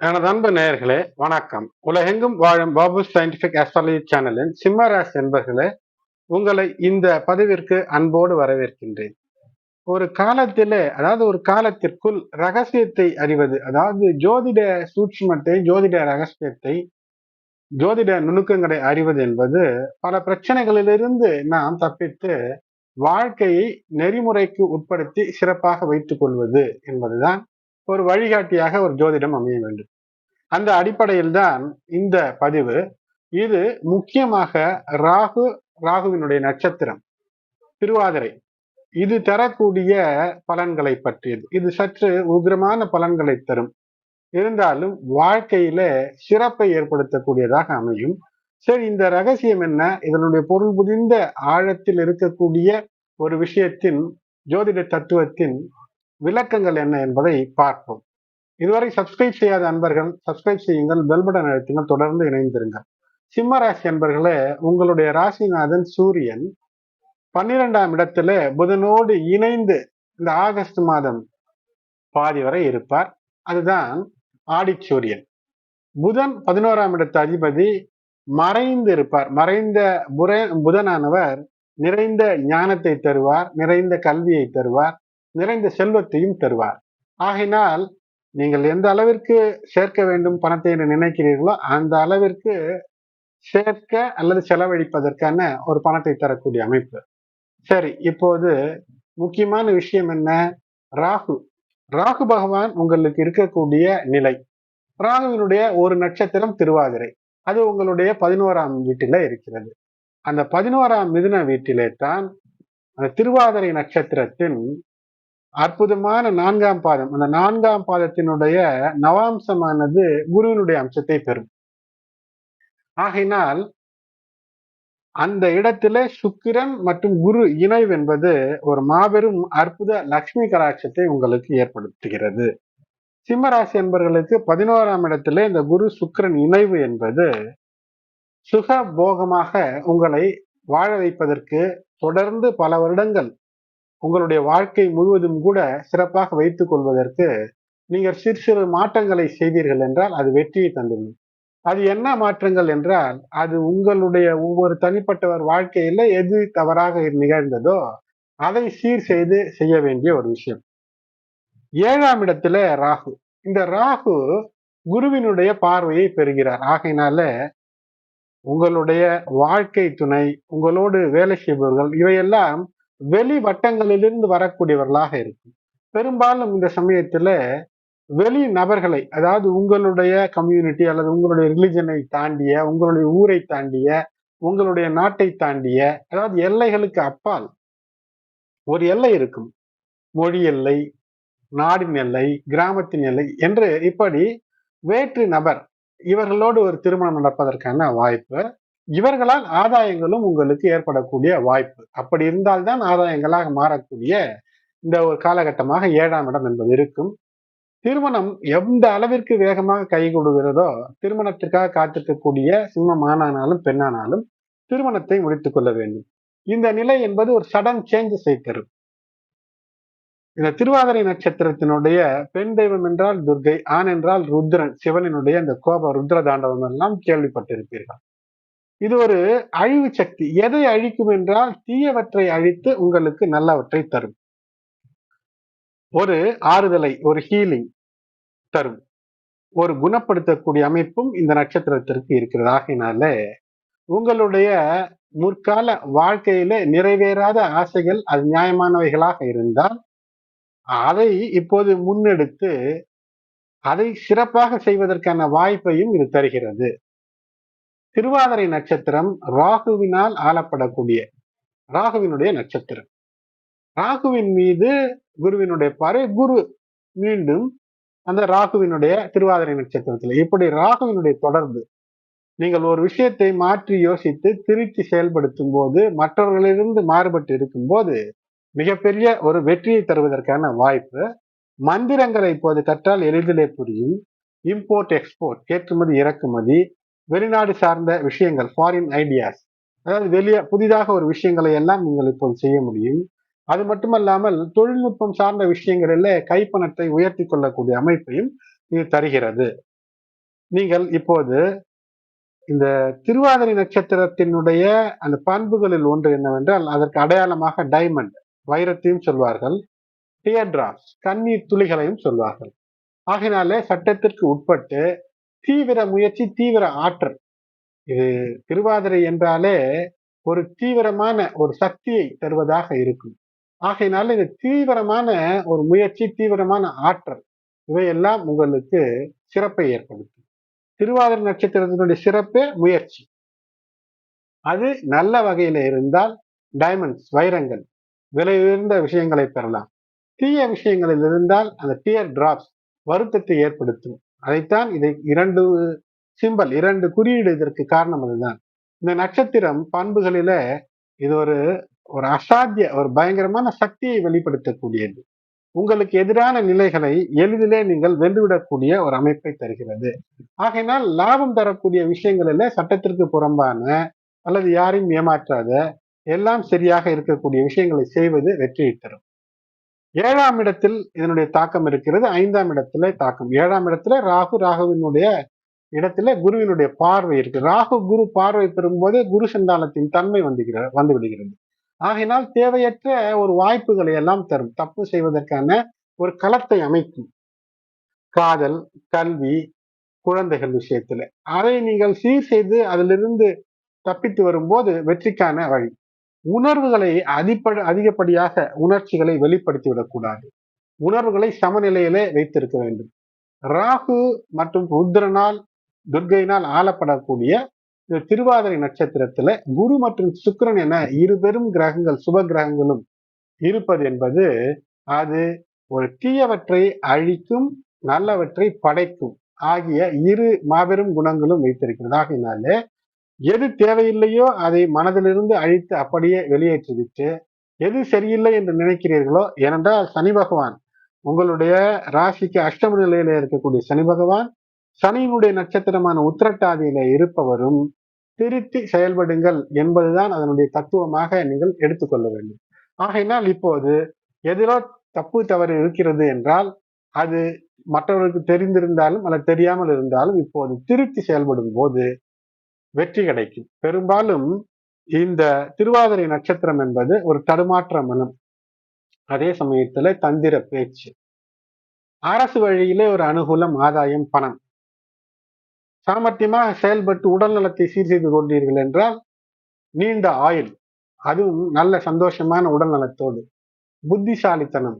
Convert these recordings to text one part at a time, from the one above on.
எனது அன்பு நேயர்களே வணக்கம். உலகெங்கும் வாழும் பாபு சயின்டிபிக் அஸ்ட்ராலஜி சேனலின் சிம்மராசி என்பர்களே உங்களை இந்த பதிவிற்கு அன்போடு வரவேற்கின்றேன். ஒரு காலத்திலே அதாவது ஒரு காலத்திற்குள் ரகசியத்தை அறிவது அதாவது ஜோதிட சூட்சுமத்தை ஜோதிட ரகசியத்தை ஜோதிட நுணுக்கங்களை அறிவது என்பது பல பிரச்சனைகளிலிருந்து நாம் தப்பித்து வாழ்க்கையை நெறிமுறைக்கு உட்படுத்தி சிறப்பாக வைத்துக் கொள்வது என்பதுதான் ஒரு வழிகாட்டியாக ஒரு ஜோதிடம் அமைய வேண்டும். அந்த அடிப்படையில் தான் இந்த பதிவு. இது முக்கியமாக ராகு ராகுவினுடைய நட்சத்திரம் திருவாதிரை. இது தரக்கூடிய பலன்களை பற்றியது. இது சற்று உக்ரமான பலன்களை தரும். இருந்தாலும் வாழ்க்கையில சிறப்பை ஏற்படுத்தக்கூடியதாக அமையும். சரி இந்த ரகசியம் என்ன? இதனுடைய பொருள் புதிந்த ஆழத்தில் இருக்கக்கூடிய ஒரு விஷயத்தின் ஜோதிட தத்துவத்தின் விளக்கங்கள் என்ன என்பதை பார்ப்போம். இதுவரை சப்ஸ்கிரைப் செய்யாத அன்பர்கள் சப்ஸ்கிரைப் செய்யுங்கள் பெல் பட்டன் அழுத்துங்கள் தொடர்ந்து இணைந்திருங்கள். சிம்ம ராசி அன்பர்களே உங்களுடைய ராசிநாதன் சூரியன் பன்னிரெண்டாம் இடத்துல புதனோடு இணைந்து இந்த ஆகஸ்ட் மாதம் பாதி வரை இருப்பார். அதுதான் ஆடிச்சூரியன். புதன் பதினோராம் இடத்து அதிபதி மறைந்து இருப்பார். மறைந்த புர புதனானவர் நிறைந்த ஞானத்தை தருவார் நிறைந்த கல்வியை தருவார். நிறைந்த செல்வத்தையும் தருவார். ஆகினால் நீங்கள் எந்த அளவிற்கு சேர்க்க வேண்டும் பணத்தை என்று நினைக்கிறீர்களோ அந்த அளவிற்கு சேர்க்க அல்லது செலவழிப்பதற்கான ஒரு பணத்தை தரக்கூடிய அமைப்பு. சரி இப்போது முக்கியமான விஷயம் என்ன? ராகு. ராகு பகவான் உங்களுக்கு இருக்கக்கூடிய நிலை. ராகுவினுடைய ஒரு நட்சத்திரம் திருவாதிரை. அது உங்களுடைய பதினோராம் வீட்டில இருக்கிறது. அந்த பதினோராம் மிதுன வீட்டிலே தான் அந்த திருவாதிரை நட்சத்திரத்தின் அற்புதமான நான்காம் பாதம். அந்த நான்காம் பாதத்தினுடைய நவாம்சமானது குருவினுடைய அம்சத்தை பெறும். ஆகையினால் அந்த இடத்திலே சுக்கிரன் மற்றும் குரு இணைவு என்பது ஒரு மாபெரும் அற்புத லக்ஷ்மி கராட்சத்தை உங்களுக்கு ஏற்படுத்துகிறது. சிம்மராசி என்பவர்களுக்கு பதினோராம் இடத்திலே இந்த குரு சுக்கிரன் இணைவு என்பது சுக போகமாக உங்களை வாழ வைப்பதற்கு தொடர்ந்து பல வருடங்கள் உங்களுடைய வாழ்க்கை முழுவதும் கூட சிறப்பாக வைத்துக் கொள்வதற்கு நீங்கள் சிறு சிறு மாற்றங்களை செய்வீர்கள் என்றால் அது வெற்றியை தந்துவிடும். அது என்ன மாற்றங்கள் என்றால் அது உங்களுடைய ஒவ்வொரு தனிப்பட்டவர் வாழ்க்கையில எது தவறாக நிகழ்ந்ததோ அதை சீர் செய்து செய்ய வேண்டிய ஒரு விஷயம். ஏழாம் இடத்துல ராகு. இந்த ராகு குருவினுடைய பார்வையை பெறுகிறார். ஆகையினால உங்களுடைய வாழ்க்கை துணை உங்களோடு வேலை செய்பவர்கள் இவையெல்லாம் வெளி வட்டங்களிலிருந்து வரக்கூடியவர்களாக இருக்கும். பெரும்பாலும் இந்த சமயத்துல வெளி நபர்களை அதாவது உங்களுடைய கம்யூனிட்டி அல்லது உங்களுடைய ரிலிஜனை தாண்டிய உங்களுடைய ஊரை தாண்டிய உங்களுடைய நாட்டை தாண்டிய அதாவது எல்லைகளுக்கு அப்பால் ஒரு எல்லை இருக்கும். மொழி எல்லை நாடின் எல்லை கிராமத்தின் எல்லை என்று இப்படி வேற்று நபர் இவர்களோடு ஒரு திருமணம் நடப்பதற்கான வாய்ப்பு இவர்களால் ஆதாயங்களும் உங்களுக்கு ஏற்படக்கூடிய வாய்ப்பு. அப்படி இருந்தால்தான் ஆதாயங்களாக மாறக்கூடிய இந்த ஒரு காலகட்டமாக ஏழாம் இடம் என்பது இருக்கும். திருமணம் எந்த அளவிற்கு வேகமாக கை கொடுகிறதோ திருமணத்திற்காக காத்திருக்கக்கூடிய சிம்மமானானாலும் பெண்ணானாலும் திருமணத்தை முடித்துக் கொள்ள வேண்டும். இந்த நிலை என்பது ஒரு சடன் சேஞ்சஸை தரும். இந்த திருவாதிரை நட்சத்திரத்தினுடைய பெண் தெய்வம் என்றால் துர்கை ஆண் என்றால் ருத்ரன் சிவனினுடைய அந்த கோப ருத்ர தாண்டவம் எல்லாம் கேள்விப்பட்டிருப்பீர்கள். இது ஒரு அழிவு சக்தி. எதை அழிக்கும் என்றால் தீயவற்றை அழித்து உங்களுக்கு நல்லவற்றை தரும். ஒரு ஆறுதலை ஒரு ஹீலிங் தரும். ஒரு குணப்படுத்தக்கூடிய அமைப்பும் இந்த நட்சத்திரத்திற்கு இருக்கிறது. ஆகையினால உங்களுடைய முற்கால வாழ்க்கையில நிறைவேறாத ஆசைகள் அது நியாயமானவைகளாக இருந்தால் அதை இப்போது முன்னெடுத்து அதை சிறப்பாக செய்வதற்கான வாய்ப்பையும் இது தருகிறது. திருவாதிரை நட்சத்திரம் ராகுவினால் ஆளப்படக்கூடிய ராகுவினுடைய நட்சத்திரம். ராகுவின் மீது குருவினுடைய பாறை குரு மீண்டும் அந்த ராகுவினுடைய திருவாதிரை நட்சத்திரத்தில். இப்படி ராகுவினுடைய தொடர்பு நீங்கள் ஒரு விஷயத்தை மாற்றி யோசித்து திருச்சி செயல்படுத்தும் போது மற்றவர்களிலிருந்து மாறுபட்டு இருக்கும் போது மிகப்பெரிய ஒரு வெற்றியை தருவதற்கான வாய்ப்பு மந்திரங்களை இப்போது கற்றால் எளிதிலே புரியும். இம்போர்ட் எக்ஸ்போர்ட் ஏற்றுமதி இறக்குமதி வெளிநாடு சார்ந்த விஷயங்கள் ஃபாரின் ஐடியாஸ் அதாவது வெளியே புதிதாக ஒரு விஷயங்களை எல்லாம் நீங்கள் இப்போது செய்ய முடியும். அது மட்டுமல்லாமல் தொழில்நுட்பம் சார்ந்த விஷயங்களில் கைப்பணத்தை உயர்த்தி கொள்ளக்கூடிய அமைப்பையும் இது தருகிறது. நீங்கள் இப்போது இந்த திருவாதிரை நட்சத்திரத்தினுடைய அந்த பண்புகளில் ஒன்று என்னவென்றால் அதற்கு அடையாளமாக டைமண்ட் வைரத்தையும் சொல்வார்கள். டியர்டிராப்ஸ் கண்ணீர் துளிகளையும் சொல்வார்கள். ஆகினாலே சட்டத்திற்கு உட்பட்டு தீவிர முயற்சி தீவிர ஆற்றல். இது திருவாதிரை என்றாலே ஒரு தீவிரமான ஒரு சக்தியை தருவதாக இருக்கும். ஆகையினால இது தீவிரமான ஒரு முயற்சி தீவிரமான ஆற்றல். இவையெல்லாம் உங்களுக்கு சிறப்பை ஏற்படுத்தும். திருவாதிரை நட்சத்திரத்தினுடைய சிறப்பே முயற்சி. அது நல்ல வகையில இருந்தால் டைமண்ட்ஸ் வைரங்கள் விலை உயர்ந்த விஷயங்களை பெறலாம். தீய விஷயங்களில் இருந்தால் அந்த டியர் டிராப்ஸ் வருத்தத்தை ஏற்படுத்தும். அதைத்தான் இதை இரண்டு சிம்பல் இரண்டு குறியீடு இதற்கு காரணம் அதுதான். இந்த நட்சத்திரம் பண்புகளில இது ஒரு ஒரு அசாத்திய ஒரு பயங்கரமான சக்தியை வெளிப்படுத்தக்கூடியது. உங்களுக்கு எதிரான நிலைகளை எளிதிலே நீங்கள் வென்றுவிடக்கூடிய ஒரு அமைப்பை தருகிறது. ஆகையினால் லாபம் தரக்கூடிய விஷயங்களில சட்டத்திற்கு புறம்பான அல்லது யாரையும் ஏமாற்றாத எல்லாம் சரியாக இருக்கக்கூடிய விஷயங்களை செய்வது வெற்றியை தரும். ஏழாம் இடத்தில் இதனுடைய தாக்கம் இருக்கிறது. ஐந்தாம் இடத்துல தாக்கம். ஏழாம் இடத்துல ராகு ராகுவினுடைய இடத்துல குருவினுடைய பார்வை இருக்கு. ராகு குரு பார்வை பெறும்போதே குரு சந்தானத்தின் தன்மை வந்துகிற வந்து விடுகிறது. ஆகையினால் தேவையற்ற ஒரு வாய்ப்புகளை எல்லாம் தரும். தப்பு செய்வதற்கான ஒரு களத்தை அமைக்கும். காதல் கல்வி குழந்தைகள் விஷயத்துல. அதை நீங்கள் சீர் செய்து அதிலிருந்து தப்பித்து வரும்போது வெற்றிக்கான வழி. உணர்வுகளை அதிப்பட அதிகப்படியாக உணர்ச்சிகளை வெளிப்படுத்தி விடக்கூடாது உணர்வுகளை சமநிலையிலே வைத்திருக்க வேண்டும். ராகு மற்றும் ருத்ரனால் துர்கையினால் ஆளப்படக்கூடிய இந்த திருவாதிரை நட்சத்திரத்துல குரு மற்றும் சுக்கரன் என இரு பெரும் கிரகங்கள் சுப கிரகங்களும் இருப்பது என்பது அது ஒரு தீயவற்றை அழிக்கும் நல்லவற்றை படைக்கும் ஆகிய இரு மாபெரும் குணங்களும் வைத்திருக்கிறது ஆகினாலே எது தேவையில்லையோ அதை மனதிலிருந்து அழித்து அப்படியே வெளியேற்றிவிட்டு எது சரியில்லை என்று நினைக்கிறீர்களோ ஏனென்றால் சனி பகவான் உங்களுடைய ராசிக்கு அஷ்டம நிலையில இருக்கக்கூடிய சனி பகவான் சனியினுடைய நட்சத்திரமான உத்திரட்டாதியில இருப்பவரும் திருத்தி செயல்படுங்கள் என்பதுதான் அதனுடைய தத்துவமாக நீங்கள் எடுத்துக்கொள்ள வேண்டும். ஆகையினால் இப்போது எதிலோ தப்பு தவறு இருக்கிறது என்றால் அது மற்றவர்களுக்கு தெரிந்திருந்தாலும் அல்லது தெரியாமல் இருந்தாலும் இப்போது திருத்தி செயல்படும் போது வெற்றி கிடைக்கும். பெரும்பாலும் இந்த திருவாதிரை நட்சத்திரம் என்பது ஒரு தடுமாற்ற மனம் அதே சமயத்துல தந்திர பேச்சு. அரசு வழியிலே ஒரு அனுகூலம் ஆதாயம் பணம். சாமர்த்தியமாக செயல்பட்டு உடல் நலத்தை சீர் செய்து கொண்டீர்கள் என்றால் நீண்ட ஆயுள். அதுவும் நல்ல சந்தோஷமான உடல் நலத்தோடு. புத்திசாலித்தனம்.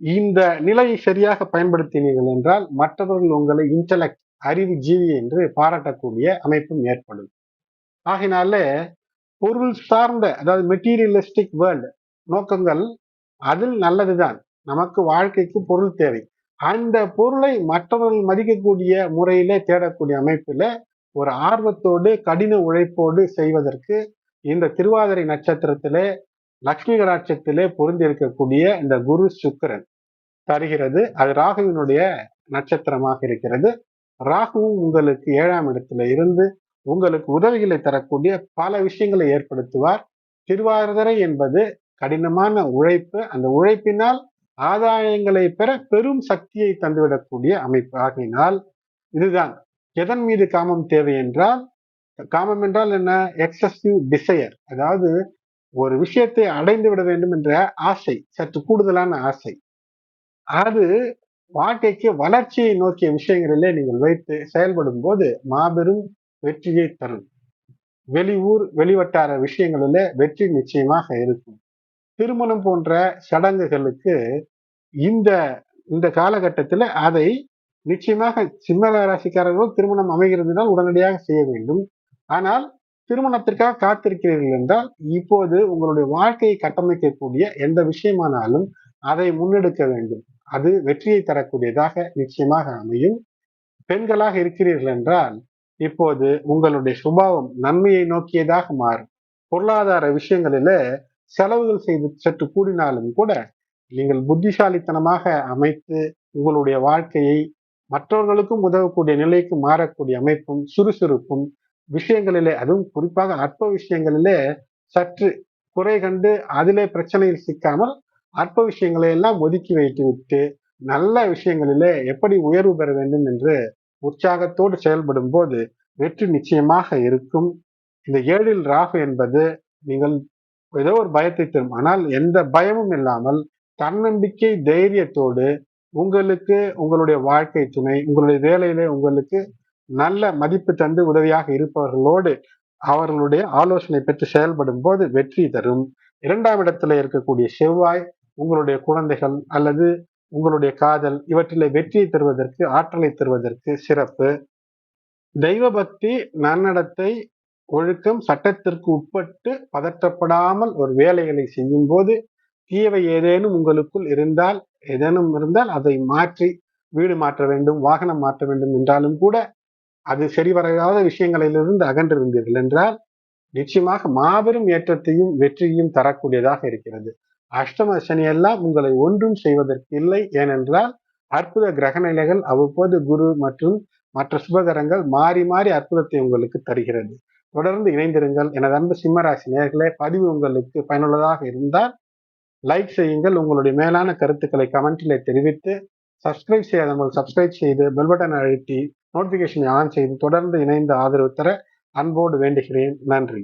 இந்த நிலையை சரியாக பயன்படுத்தினீர்கள் என்றால் மற்றவர்கள் உங்களை இன்டலெக்ட் அறிவு ஜீவி என்று பாராட்டக்கூடிய அமைப்பும் ஏற்படும். ஆகினால பொருள் சார்ந்த அதாவது மெட்டீரியலிஸ்டிக் வேர்ல்டு நோக்கங்கள் அதில் நல்லதுதான். நமக்கு வாழ்க்கைக்கு பொருள் தேவை. அந்த பொருளை மற்றவர்கள் மதிக்கக்கூடிய முறையிலே தேடக்கூடிய அமைப்புல ஒரு ஆர்வத்தோடு கடின உழைப்போடு செய்வதற்கு இந்த திருவாதிரை நட்சத்திரத்திலே லக்ஷ்மி கடாட்சத்திலே பொருந்திருக்கக்கூடிய இந்த குரு சுக்கரன் தருகிறது. அது ராகுவினுடைய நட்சத்திரமாக இருக்கிறது. ராகுவும் உங்களுக்கு ஏழாம் இடத்துல இருந்து உங்களுக்கு உதவிகளை தரக்கூடிய பல விஷயங்களை ஏற்படுத்துவார். திருவாரதரை என்பது கடினமான உழைப்பு. அந்த உழைப்பினால் ஆதாயங்களை பெற பெரும் சக்தியை தந்துவிடக்கூடிய அமைப்பு. ஆகினால் இதுதான். எதன் மீது காமம் தேவை என்றால் காமம் என்றால் என்ன? எக்ஸசிவ் டிசையர் அதாவது ஒரு விஷயத்தை அடைந்து விட வேண்டும் என்ற ஆசை. சற்று கூடுதலான ஆசை. அது வாழ்க்கைக்கு வளர்ச்சியை நோக்கிய விஷயங்களிலே நீங்கள் வைத்து செயல்படும் போது மாபெரும் வெற்றியை தரும். வெளியூர் வெளிவட்டார விஷயங்களில் வெற்றி நிச்சயமாக இருக்கும். திருமணம் போன்ற சடங்குகளுக்கு இந்த இந்த காலகட்டத்தில் அதை நிச்சயமாக சிம்ம ராசிக்காரர்கள் திருமணம் அமைகிறதுனால் உடனடியாக செய்ய வேண்டும். ஆனால் திருமணத்திற்காக காத்திருக்கிறீர்கள் என்றால் இப்போது உங்களுடைய வாழ்க்கையை கட்டமைக்கக்கூடிய எந்த விஷயமானாலும் அதை முன்னெடுக்க வேண்டும். அது வெற்றியை தரக்கூடியதாக நிச்சயமாக அமையும். பெண்களாக இருக்கிறீர்கள் என்றால் இப்போது உங்களுடைய சுபாவம் நன்மையை நோக்கியதாக மாறும். பொருளாதார விஷயங்களில செலவுகள் செய்து சற்று கூடினாலும் கூட நீங்கள் புத்திசாலித்தனமாக அமைத்து உங்களுடைய வாழ்க்கையை மற்றவர்களுக்கும் உதவக்கூடிய நிலைக்கு மாறக்கூடிய அமைப்பும் சுறுசுறுப்பும் விஷயங்களிலே அதுவும் குறிப்பாக அற்ப விஷயங்களிலே சற்று குறை கண்டு அதிலே பிரச்சனையில் சிக்காமல் அற்ப விஷயங்களை எல்லாம் ஒதுக்கி வைத்துவிட்டு நல்ல விஷயங்களிலே எப்படி உயர்வு பெற வேண்டும் என்று உற்சாகத்தோடு செயல்படும் போது வெற்றி நிச்சயமாக இருக்கும். இந்த ஏழில் ராகு என்பது நீங்கள் ஏதோ ஒரு பயத்தை தரும். ஆனால் எந்த பயமும் இல்லாமல் தன்னம்பிக்கை தைரியத்தோடு உங்களுக்கு உங்களுடைய வாழ்க்கை துணை உங்களுடைய வேலையிலே உங்களுக்கு நல்ல மதிப்பு தந்து உதவியாக இருப்பவர்களோடு அவர்களுடைய ஆலோசனை பெற்று செயல்படும் போது வெற்றி தரும். இரண்டாம் இடத்துல இருக்கக்கூடிய செவ்வாய் உங்களுடைய குழந்தைகள் அல்லது உங்களுடைய காதல் இவற்றிலே வெற்றியை தருவதற்கு ஆற்றலை தருவதற்கு சிறப்பு. தெய்வ பக்தி நன்னடத்தை ஒழுக்கம் சட்டத்திற்கு உட்பட்டு பதற்றப்படாமல் ஒரு வேலைகளை செய்யும் போது தீவை ஏதேனும் உங்களுக்குள் இருந்தால் ஏதேனும் இருந்தால் அதை மாற்றி வீடு மாற்ற வேண்டும் வாகனம் மாற்ற வேண்டும் என்றாலும் கூட அது சரிவராத விஷயங்களிலிருந்து அகன்றிருந்தீர்கள் என்றால் நிச்சயமாக மாபெரும் ஏற்றத்தையும் வெற்றியையும் தரக்கூடியதாக இருக்கிறது. அஷ்டம சனி எல்லாம் உங்களை ஒன்றும் செய்வதற்கு இல்லை. ஏனென்றால் அற்புத கிரக நிலைகள் அவ்வப்போது குரு மற்றும் மற்ற சுபகரங்கள் மாறி மாறி அற்புதத்தை உங்களுக்கு தருகிறது. தொடர்ந்து இணைந்திருங்கள். எனது அன்பு சிம்மராசி நேர்களே பதிவு உங்களுக்கு பயனுள்ளதாக இருந்தால் லைக் செய்யுங்கள். உங்களுடைய மேலான கருத்துக்களை கமெண்ட்டில் தெரிவித்து சப்ஸ்கிரைப் செய்யாதவங்க சப்ஸ்கிரைப் செய்து பெல் பட்டன் அழுத்தி நோட்டிபிகேஷனை ஆன் செய்து தொடர்ந்து இணைந்து ஆதரவு தர அன்போடு வேண்டுகிறேன். நன்றி.